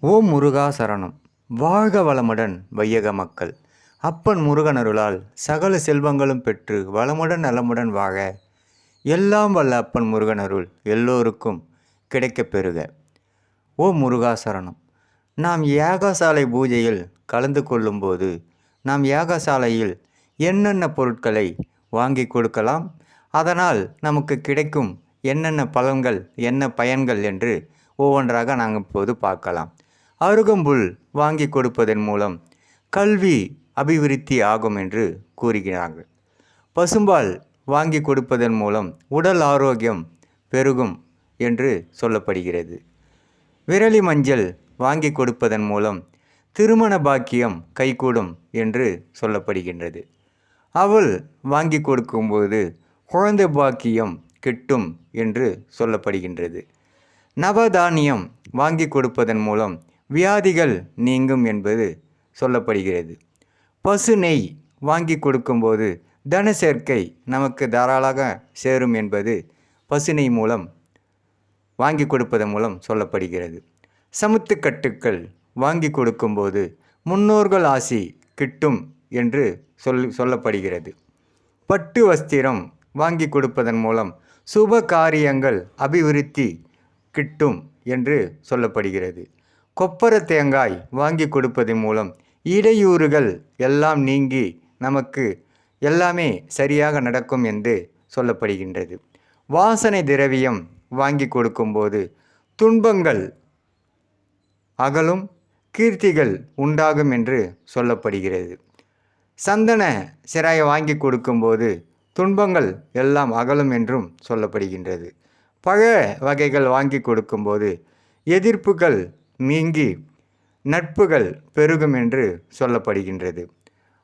ஓம் முருகா சரணம். வாழ்க வளமுடன் வையக மக்கள். அப்பன் முருகனருளால் சகல செல்வங்களும் பெற்று வளமுடன் நலமுடன் வாழ. எல்லாம் வல்ல அப்பன் முருகனருள் எல்லோருக்கும் கிடைக்கப் பெறுக. ஓம் முருகா சரணம். நாம் யாகசாலை பூஜையில் கலந்து கொள்ளும்போது நாம் யாகசாலையில் என்னென்ன பொருட்களை வாங்கி கொடுக்கலாம்? அதனால் நமக்கு கிடைக்கும் என்னென்ன பலன்கள் என்ன பயன்கள் என்று ஒவ்வொன்றாக நாங்கள் இப்போது பார்க்கலாம். அருகம்புல் வாங்கி கொடுப்பதன் மூலம் கல்வி அபிவிருத்தி ஆகும் என்று கூறுகிறார்கள். பசும்பால் வாங்கி கொடுப்பதன் மூலம் உடல் ஆரோக்கியம் பெருகும் என்று சொல்லப்படுகிறது. விரலி மஞ்சள் வாங்கி கொடுப்பதன் மூலம் திருமண பாக்கியம் கைகூடும் என்று சொல்லப்படுகின்றது. அவள் வாங்கி கொடுக்கும்போது குழந்தை பாக்கியம் கிட்டும் என்று சொல்லப்படுகின்றது. நவதானியம் வாங்கி கொடுப்பதன் மூலம் வியாதிகள் நீங்கும் என்பது சொல்லப்படுகிறது. பசு நெய் வாங்கி கொடுக்கும்போது தன சேர்க்கை நமக்கு தாராளமாக சேரும் என்பது பசுனை மூலம் வாங்கி கொடுப்பதன் மூலம் சொல்லப்படுகிறது. சமுத்துக்கட்டுக்கள் வாங்கி கொடுக்கும்போது முன்னோர்கள் ஆசி கிட்டும் என்று சொல் சொல்லப்படுகிறது. பட்டு வஸ்திரம் வாங்கி கொடுப்பதன் மூலம் சுப காரியங்கள் அபிவிருத்தி கிட்டும் என்று சொல்லப்படுகிறது. கொப்பர தேங்காய் வாங்கி கொடுப்பதன் மூலம் இடையூறுகள் எல்லாம் நீங்கி நமக்கு எல்லாமே சரியாக நடக்கும் என்று சொல்லப்படுகின்றது. வாசனை திரவியம் வாங்கி கொடுக்கும்போது துன்பங்கள் அகலும் கீர்த்திகள் உண்டாகும் என்று சொல்லப்படுகிறது. சந்தன சிராயை வாங்கி கொடுக்கும்போது துன்பங்கள் எல்லாம் அகலும் என்றும் சொல்லப்படுகின்றது. பழ வகைகள் வாங்கி கொடுக்கும்போது எதிர்ப்புகள் நீங்கி நட்புகள் பெருகும் என்று சொல்லப்படுகின்றது.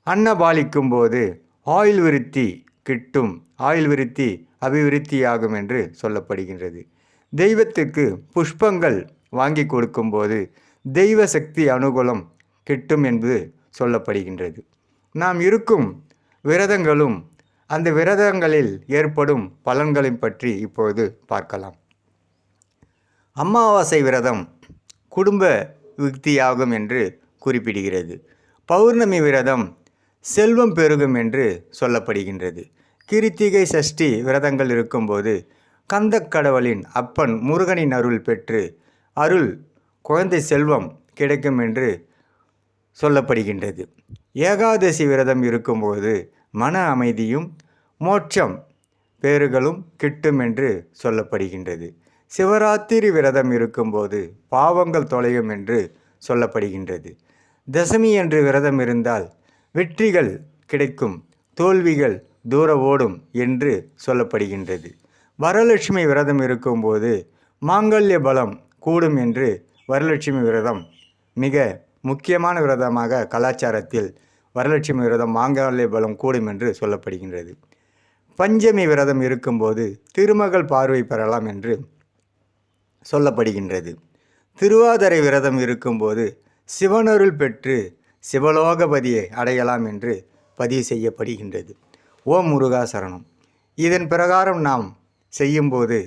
அன்னபாலிக்கும் போது ஆயுள் விருத்தி கிட்டும் ஆயுள் விருத்தி அபிவிருத்தியாகும் என்று சொல்லப்படுகின்றது. தெய்வத்துக்கு புஷ்பங்கள் வாங்கி கொடுக்கும்போது தெய்வ சக்தி அனுகூலம் கிட்டும் என்று சொல்லப்படுகின்றது. நாம் இருக்கும் விரதங்களும் அந்த விரதங்களில் ஏற்படும் பலன்களை பற்றி இப்பொழுது பார்க்கலாம். அமாவாசை விரதம் குடும்ப யுக்தியாகும் என்று குறிப்பிடுகிறது. பௌர்ணமி விரதம் செல்வம் பெருகும் என்று சொல்லப்படுகின்றது. கிருத்திகை சஷ்டி விரதங்கள் இருக்கும்போது கந்தக்கடவுளின் அப்பன் முருகனின் அருள் பெற்று அருள் குழந்தை செல்வம் கிடைக்கும் என்று சொல்லப்படுகின்றது. ஏகாதசி விரதம் இருக்கும்போது மன அமைதியும் மோட்சம் பேறுகளும் கிட்டும் என்று சொல்லப்படுகின்றது. சிவராத்திரி விரதம் இருக்கும்போது பாவங்கள் தொலையும் என்று சொல்லப்படுகின்றது. தசமி என்று விரதம் இருந்தால் வெற்றிகள் கிடைக்கும் தோல்விகள் தூர ஓடும் என்று சொல்லப்படுகின்றது. வரலட்சுமி விரதம் இருக்கும்போது மாங்கல்ய பலம் கூடும் என்று வரலட்சுமி விரதம் மிக முக்கியமான விரதமாக கலாச்சாரத்தில் வரலட்சுமி விரதம் மாங்கல்ய பலம் கூடும் என்று சொல்லப்படுகின்றது. பஞ்சமி விரதம் இருக்கும்போது திருமகள் பார்வை பெறலாம் என்று சொல்லப்படுகின்றது. திருவாதிரை விரதம் இருக்கும்போது சிவனருள் பெற்று சிவலோகபதியை அடையலாம் என்று பதிவு செய்யப்படுகின்றது. ஓம் முருகா சரணம். இதன் பிரகாரம் நாம் செய்யும்போது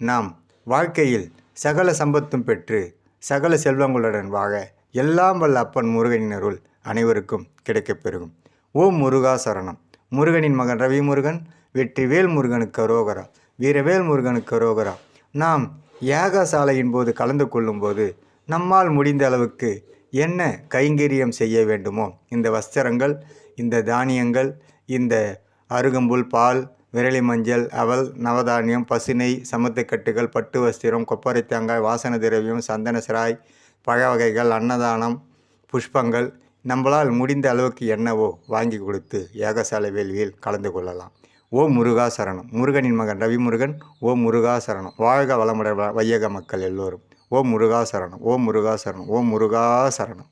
நாம் வாழ்க்கையில் சகல சம்பத்தும் பெற்று சகல செல்வங்களுடன் வாழ எல்லாம் வல்ல அப்பன் முருகனின் அருள் அனைவருக்கும் கிடைக்கப் பெருகும். ஓம் முருகா சரணம். முருகனின் மகன் ரவி முருகன் வெற்றிவேல் முருகனுக்கு ரோகரா வீரவேல் முருகனுக்கு அரோகரா. நாம் யாகசாலையின் போது கலந்து கொள்ளும்போது நம்மால் முடிந்த அளவுக்கு என்ன கைங்கரியம் செய்ய வேண்டுமோ இந்த வஸ்திரங்கள் இந்த தானியங்கள் இந்த அருகம்புல் பால் விரலி மஞ்சள் அவல் நவதானியம் பசுனை சமத்துக்கட்டுகள் பட்டு வஸ்திரம் கொப்பரை தேங்காய் வாசன திரவியம் சந்தன சிராய் பழ வகைகள் அன்னதானம் புஷ்பங்கள் நம்மளால் முடிந்த அளவுக்கு என்னவோ வாங்கி கொடுத்து ஏகசாலை வேள்வியில் கலந்து கொள்ளலாம். ஓ முருகா சரணம் முருகனின் மகன் ரவி முருகன் ஓ முருகா சரணம் வாழ்க வளமுட வையக மக்கள் எல்லோரும். ஓ முருகா சரணம் ஓ முருகா சரணம் ஓ முருகா சரணம்